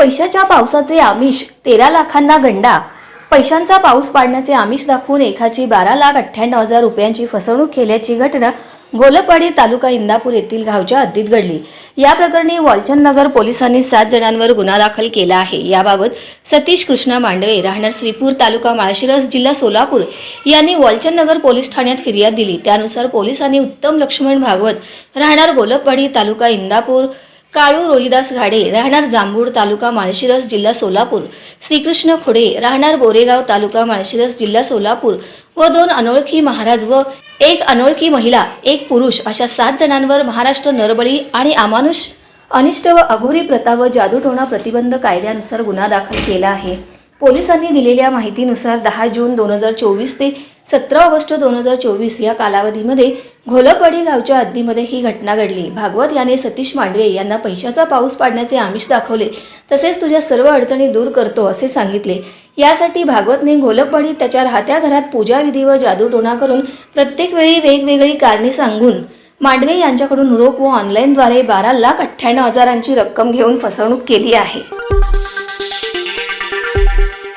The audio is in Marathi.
पैशाच्या पावसाचे आमिष तेरा लाखांना गंडा. पैशांचा पाऊस पाडण्याचे आमिष दाखवून एकाची बारा लाख अठ्ठ्याण्णव हजार रुपयांची फसवणूक केल्याची घटना गोलपाडी तालुका इंदापूर येथील गावच्या हद्दीत घडली. या प्रकरणी वालचंद नगर पोलिसांनी सात जणांवर गुन्हा दाखल केला आहे. याबाबत सतीश कृष्णा मांडवे राहणार श्रीपूर तालुका माळशिरस जिल्हा सोलापूर यांनी वालचंद नगर पोलीस ठाण्यात फिर्याद दिली. त्यानुसार पोलिसांनी उत्तम लक्ष्मण भागवत राहणार गोलकवाडी तालुका इंदापूर काळू रोहिदास घाडे राहणार जांभूळ तालुका माळशिरस जिल्हा सोलापूर. श्रीकृष्ण खोडे राहणार बोरेगाव तालुका माळशिरस जिल्हा सोलापूर. व दोन अनोळखी महाराज व एक अनोळखी महिला एक पुरुष अशा सात जणांवर महाराष्ट्र नरबळी आणि अमानुष अनिष्ट व अघोरी प्रथा व जादूटोणा प्रतिबंध कायद्यानुसार गुन्हा दाखल केला आहे. पोलिसांनी दिलेल्या माहितीनुसार दहा जून दोन हजार चोवीस ते सतरा ऑगस्ट दोन हजार चोवीस या कालावधीमध्ये घोलपडी गावच्या हद्दीमध्ये ही घटना घडली. भागवत याने सतीश मांडवे यांना पैशाचा पाऊस पाडण्याचे आमिष दाखवले. तसेच तुझ्या सर्व अडचणी दूर करतो असे सांगितले. यासाठी भागवतने घोलपडी त्याच्या राहत्या घरात पूजाविधी व जादूटोणा करून प्रत्येक वेळी वेगवेगळी कारणे सांगून मांडवे यांच्याकडून रोख व ऑनलाईनद्वारे बारा लाख अठ्ठ्याण्णव हजारांची रक्कम घेऊन फसवणूक केली आहे.